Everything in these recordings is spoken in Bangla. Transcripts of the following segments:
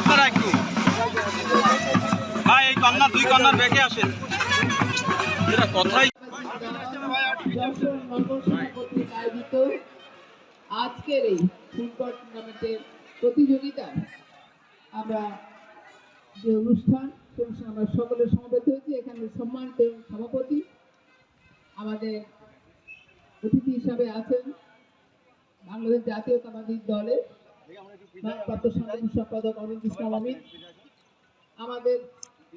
আপনারা একটু। ভাই, এই কন্যা, দুই কন্যার বেগে আসেন। এটা কথাই আজকের এই ফুটবল টুর্নামেন্টের প্রতিযোগিতায় আমরা যে অনুষ্ঠান আমরা সকলে সমবেত হয়েছি। এখানে সম্মানিত সভাপতি আমাদের অতিথি হিসাবে আছেন বাংলাদেশ জাতীয়তাবাদী দলের ভারপ্রাপ্ত সাধারণ সম্পাদক অনিল ইসলাম আমিন আমাদের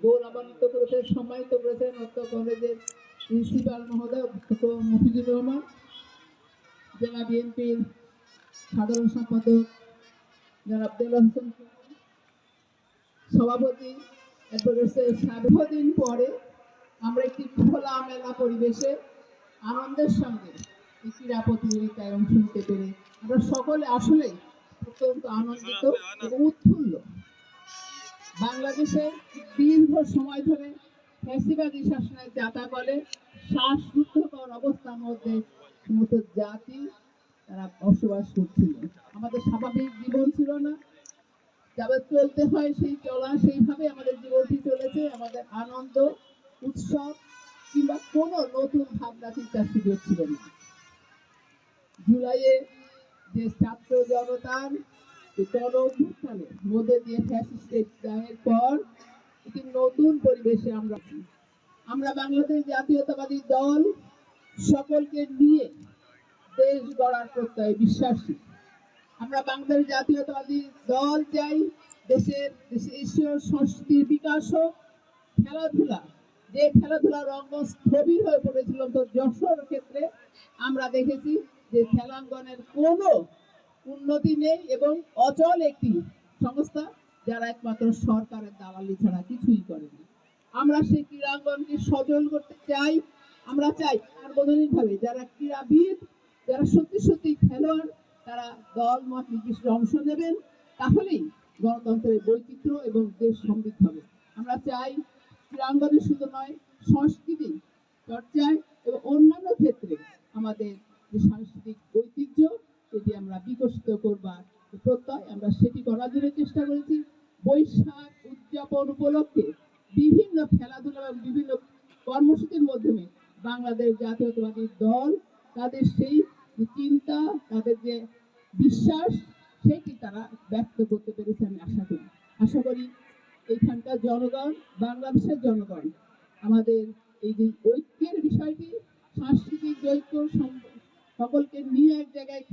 গৌরবান্বিত করেছেন সম্মানিত করেছেন অত্য কলেজের প্রিন্সিপাল মহোদয় অধ্যক্ষ মফিজুর রহমান জেলা বিএনপির সাধারণ সম্পাদক জনাব দেলা হোসেন সভাপতি এরপরে দিন পরে আমরা একটি খোলা মেলা পরিবেশে আনন্দের সঙ্গে এই ক্রীড়া প্রতিযোগিতায় অংশ নিতে পেরে আমরা সকলে আসলে অত্যন্ত আনন্দিত এবং উৎফুল্ল। বাংলাদেশে দীর্ঘ সময় ধরে ফ্যাসিবাদী শাসনের জাতাকলে শ্বাসরুদ্ধকর অবস্থার মধ্যে সমস্ত জাতি তারা বসবাস করছিল। আমাদের স্বাভাবিক জীবন ছিল না। যাবে চলতে হয় সেই চলা সেইভাবে আমাদের জীবনটি চলেছে। আমাদের আনন্দ উৎসব কিংবা কোনো নতুন ভাবনা চিন্তার সুযোগ ছিল না। জুলাইয়ে যে ছাত্র জনতার গণঅভ্যুত্থানের মধ্যে দিয়ে ফ্যাসিস্টের পর একটি নতুন পরিবেশে আমরা আমরা বাংলাদেশ জাতীয়তাবাদী দল সকলকে নিয়ে দেশ গড়ার প্রত্যয়ে বিশ্বাসী। আমরা বাংলাদেশ জাতীয়তাবাদী দল চাই, দেশের দেশীয় সংস্কৃতির বিকাশ হোক, খেলাধুলা, যে খেলাধুলার রঙ্গ স্থবির হয়ে পড়েছিল তো যশোর ক্ষেত্রে, আমরা দেখেছি যে খেলাঙ্গনের কোনো উন্নতি নেই এবং অচল একটি সংস্থা যারা একমাত্র সরকারের দালালি ছাড়া কিছুই করেনি। আমরা সেই ক্রীড়াঙ্গনকে সচল করতে চাই, আমরা চাই সার্বজনীনভাবে যারা ক্রীড়াবিদ, যারা সত্যি সত্যি খেলোয়াড়, তারা দল, মত নির্দিষ্ট অংশ নেবেন, তাহলেই গণতন্ত্রের বৈচিত্র্য এবং দেশ সমৃদ্ধ হবে। আমরা চাই ক্রীড়াঙ্গনে শুধু নয়, সংস্কৃতি চর্চায় এবং অন্যান্য ক্ষেত্রে আমাদের যে সাংস্কৃতিক ঐতিহ্য সেটি আমরা বিকশিত করবার প্রত্যয়, আমরা সেটি করার জন্য চেষ্টা করেছি। বৈশাখ উদযাপন উপলক্ষে বিভিন্ন খেলাধুলা এবং বিভিন্ন কর্মসূচির মাধ্যমে বাংলাদেশ জাতীয়তাবাদী দল তাদের সেই চিন্তা, তাদের যে বিশ্বাস, সেটি তারা ব্যক্ত করতে পেরেছে আমি আশা করি। আশা করি এইখানকার জনগণ, বাংলাদেশের জনগণ, আমাদের এই যে ঐক্যের বিষয়টি, সাংস্কৃতিক ঐক্য সকলকে নিয়ে এক জায়গায়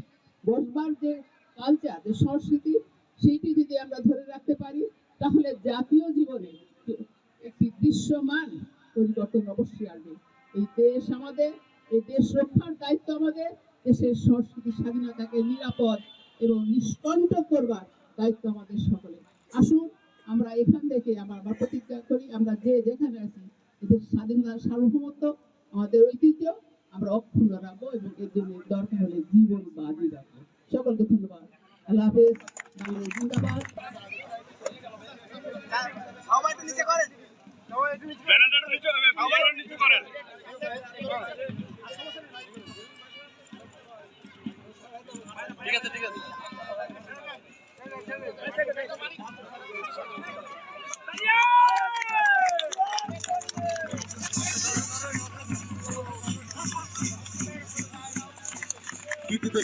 বসবার যে কালচার যে সংস্কৃতি, সেইটি যদি আমরা ধরে রাখতে পারি, তাহলে জাতীয় জীবনে একটি দৃশ্যমান পরিবর্তন অবশ্যই আসবে। এই দেশ আমাদের, এই দেশ রক্ষার দায়িত্ব আমাদের, দেশের সংস্কৃতি স্বাধীনতাকে নিরাপদ এবং নিষ্কণ্টক করবার দায়িত্ব আমাদের সকলে আসুন, আমরা এখান থেকে আমরা প্রতিজ্ঞা করি, আমরা যে যেখানে আছি, এদের স্বাধীনতার সার্বভৌমত্ব, আমাদের ঐতিহ্য আমরা অক্ষুণ্ণ রাখব এবং এর জন্য দরকার হলে জীবন বাজি রাখব সকলকে ধন্যবাদ আল্লাহ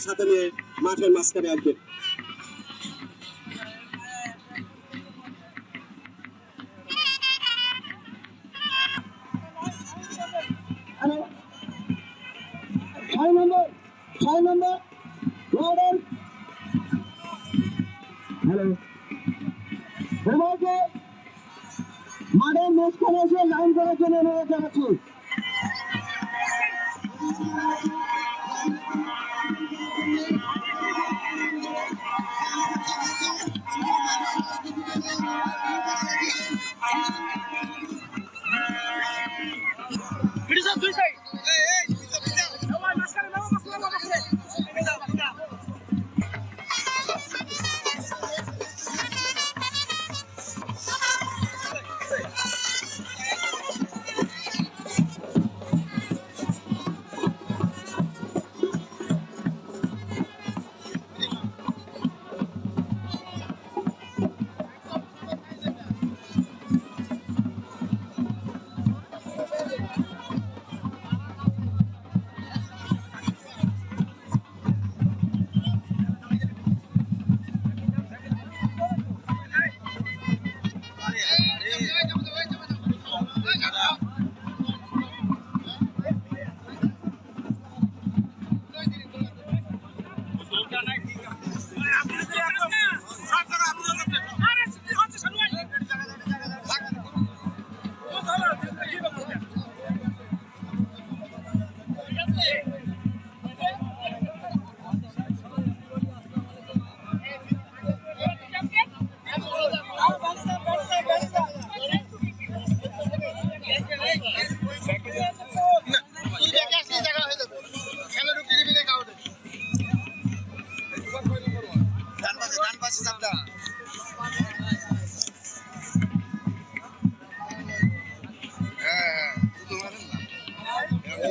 সাথে নিয়ে মাঠের মাঝখানে আসবেন ছয় নম্বর ছয় নম্বর ওয়ার্ডেন হ্যালো সবাইকে মাঠের মাঝখানে এসে লাইন করার জন্য অনুরোধ জানাচ্ছি